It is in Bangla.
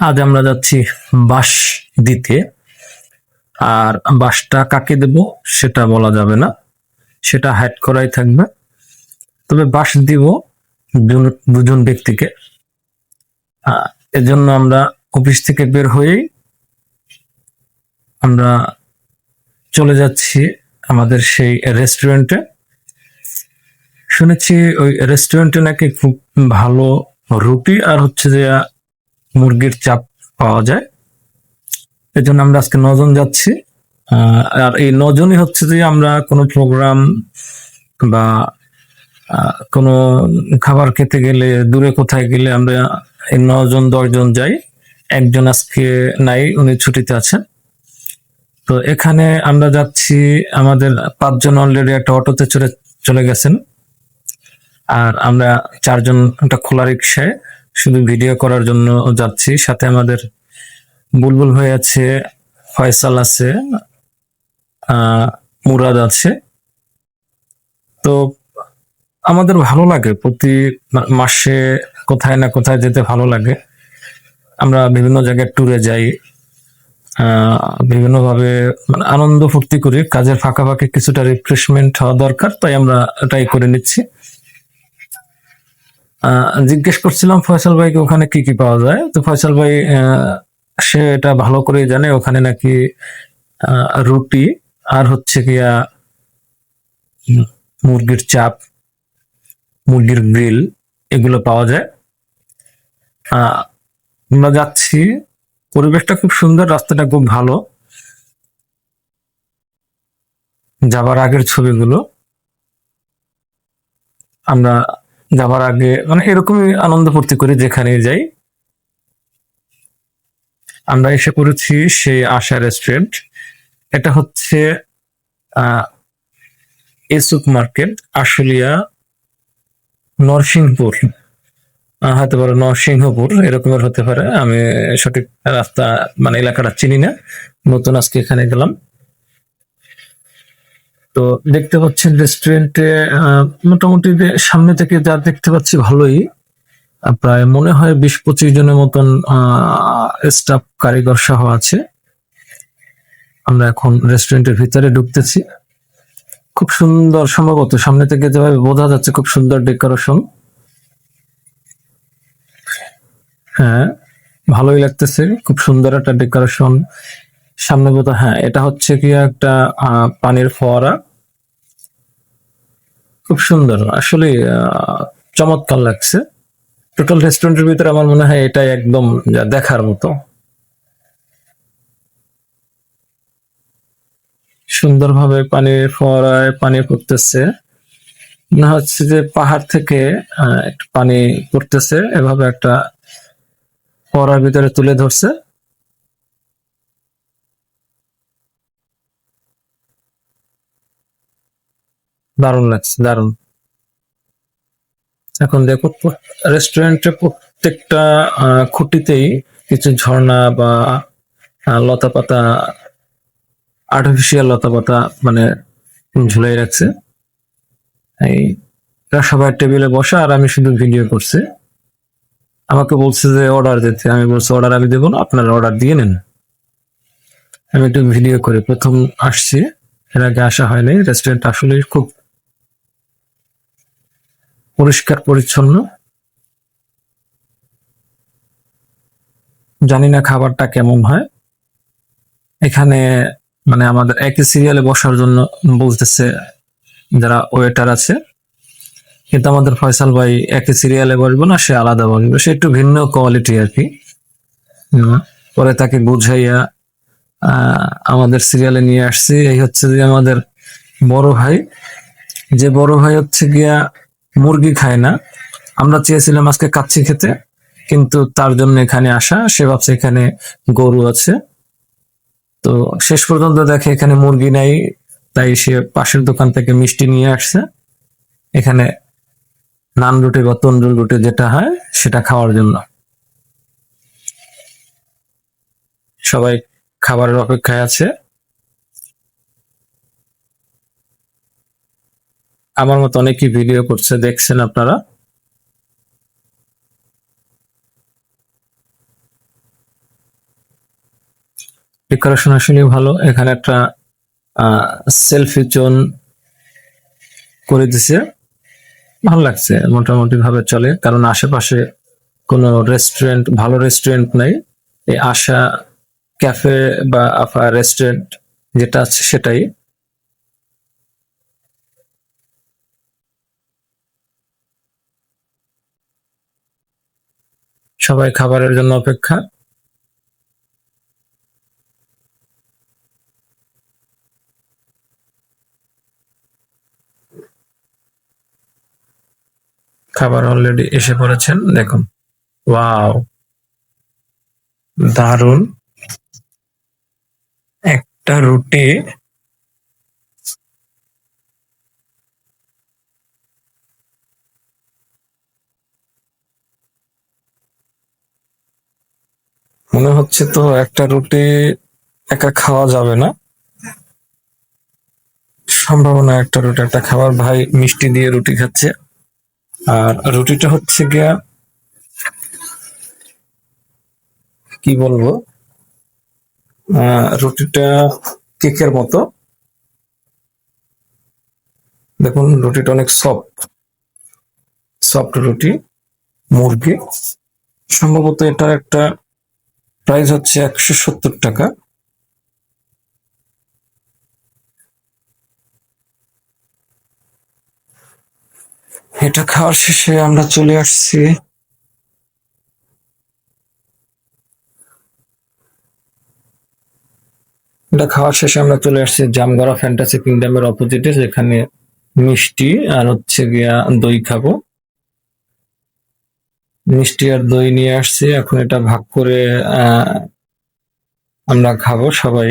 আজ আমরা যাচ্ছি বাঁশ দিতে। আর বাঁশটা কাকে দেব সেটা বলা যাবে না। সেটা হাইড করাই থাকবে। তবে বাঁশ দিব দুজন- ব্যক্তিকে। এজন্য আমরা অফিস থেকে বের হয়েই আমরা চলে যাচ্ছি আমাদের সেই রেস্টুরেন্টে শুনেছি ওই রেস্টুরেন্টে নাকি খুব ভালো রুটি আর হচ্ছে যে মুরগির চাপ পাওয়া যায়। এই জন্য আমরা আজকে নজন যাচ্ছি। আর এই নজনই হচ্ছে যে আমরা কোনো প্রোগ্রাম বা কোনো খাবার খেতে গেলে, দূরে কোথায় গেলে আমরা এই নজন, দশজন যাই। একজন আজকে নাই, উনি ছুটিতে আছেন। তো এখানে আমরা যাচ্ছি, আমাদের পাঁচজন অলরেডি একটা অটোতে চলে চলে গেছেন। আর আমরা চারজন একটা খোলা রিক্সায় শুধু ভিডিও করার জন্য যাচ্ছি। সাথে আমাদের বুলবুল ভাই আছে, ফয়সাল আছে মুরাদ আছে। তো আমাদের ভালো লাগে প্রতি মাসে কোথায় না কোথায় যেতে ভালো লাগে। আমরা বিভিন্ন জায়গায় ট্যুরে যাই বিভিন্নভাবে মানে আনন্দ ফুর্তি করি। কাজের ফাঁকা ফাঁকে কিছুটা রিফ্রেশমেন্ট হওয়া দরকার, তাই আমরা এটাই করে নিচ্ছি। জিজ্ঞেস করছিলাম ফয়সাল ভাইকে, ওখানে কি কি পাওয়া যায়? তো ফয়সাল ভাই সে এটা ভালো করে জানে, ওখানে নাকি রুটি আর হচ্ছে গিয়া মুরগির চাপ, মুরগির গ্রিল, এগুলো পাওয়া যায়। আমরা যাচ্ছি, পরিবেশটা খুব সুন্দর, রাস্তাটা খুব ভালো। যাবার আগের ছবিগুলো আমরা যাবার আগে মানে এরকমই আনন্দ ফুর্তি করি যেখানে যাই। আমরা এসে পড়েছি সেই আশা রেস্টুরেন্ট এটা হচ্ছে এসুক মার্কেট আশুলিয়া নরসিংপুর আহ, হতে পারে নরসিংহপুর এরকমের হতে পারে। আমি সঠিক রাস্তা মানে এলাকাটা চিনি না। নতুন আজকে এখানে গেলাম। তো দেখতে পাচ্ছেন রেস্টুরেন্টে মোটামুটি সামনে থেকে যা দেখতে পাচ্ছি ভালোই। প্রায় মনে হয় বিশ পঁচিশ জনের মতন স্টাফ কারিগর সহ আছে। আমরা এখন রেস্টুরেন্টের ভিতরে ঢুকতেছি। খুব সুন্দর সম্ভবত সামনে থেকে যেভাবে বোঝা যাচ্ছে খুব সুন্দর ডেকোরেশন হ্যাঁ ভালোই লাগতেছে, খুব সুন্দর একটা ডেকোরেশন সামনে বোধ হ্যাঁ এটা হচ্ছে কি একটা পানির ফোয়ারা। খুব সুন্দর। আসলে চমৎকার লাগছে। টোটাল রেস্টুরেন্টের ভিতরে আমার মনে হয় এটাই একদম দেখার মতো। সুন্দরভাবে পানির ফোয়ারায় পানি পড়তেছে মনে হচ্ছে যে পাহাড় থেকে পানি পড়তেছে। এভাবে একটা ফোয়ারার ভিতরে তুলে ধরছে। দারুণ লাগছে, দারুণ। এখন দেখো রেস্টুরেন্টে প্রত্যেকটা খুঁটিতেই কিছু ঝর্ণা বা লতা পাতা আর্টিফিশিয়াল লতা পাতা মানে ঝুলাই রাখছে। এই সবাই টেবিলে বসা, আর আমি শুধু ভিডিও করছি। আমাকে বলছে যে অর্ডার দিতে। আমি বলছি অর্ডার আমি দেবো না, আপনারা অর্ডার দিয়ে নেন। আমি একটু ভিডিও করে। প্রথম আসছি, এর আগে আসা হয়নি। রেস্টুরেন্ট আসলে খুব পরিষ্কার, পরিচ্ছন্ন। জানি না খাবারটা কেমন হয়। এখানে মানে আমাদের একই সিরিয়ালে বসার জন্য বলতেছে যারা ওয়েটার আছে। কিন্তু আমাদের ফয়সাল ভাই একই সিরিয়ালে বসবো না, সে আলাদা বসবে। সে একটু ভিন্ন কোয়ালিটি আর কি। পরে তাকে বুঝাইয়া আমাদের সিরিয়ালে নিয়ে আসছি। এই হচ্ছে যে আমাদের বড় ভাই। যে বড় ভাই হচ্ছে গিয়া মুরগি খায় না। আমরা চেয়েছিলাম আজকে কাচ্ছি খেতে, কিন্তু তার জন্য এখানে আসা, সে ভাবছে এখানে গরু আছে। তো শেষ পর্যন্ত দেখে এখানে মুরগি নাই, তাই সে পাশের দোকান থেকে মিষ্টি নিয়ে আসছে। এখানে নান রুটি বা তন্দুর রুটি যেটা হয়, সেটা খাওয়ার জন্য। সবাই খাবারের অপেক্ষায় আছে। আমার মতো অনেকেই ভিডিও করছে, দেখছেন আপনারা? ডেকোরেশন আসলে ভালো। এখানে একটা সেলফি জোন করে দিছে। ভালো লাগছে মোটামুটি ভাবে চলে। কারণ আশেপাশে কোনো রেস্টুরেন্ট ভালো রেস্টুরেন্ট নাই। এই আশা ক্যাফে বা আফা রেস্টুরেন্ট যেটা আছে সেটাই। সবাই খাবারের জন্য অপেক্ষা। খাবার অলরেডি এসে পড়েছেন দেখুন। ওয়াও! দারুণ একটা রুটি মনে হচ্ছে তো একটা রুটি একা খাওয়া যাবে না। সম্ভাবনা একটা রুটি, একটা খাবার। ভাই মিষ্টি দিয়ে রুটি খাচ্ছে। আর রুটিটা হচ্ছে গিয়া কি বলব? রুটিটা কেকের মতো। দেখুন, রুটিটা অনেক সফট। সফট রুটি, মুরগি। সম্ভবত এটা একটা প্রাইস হচ্ছে একশো সত্তর টাকা। এটা খাওয়ার শেষে আমরা চলে আসছি। এটা খাওয়ার শেষে আমরা চলে আসছি জামগড়া ফ্যান্টাসি কিংডমের অপোজিটে যেখানে মিষ্টি আর হচ্ছে গিয়া দই খাব। মিষ্টি আর দই নিয়ে আসছি। এখন এটা ভাগ করে আমরা খাব সবাই।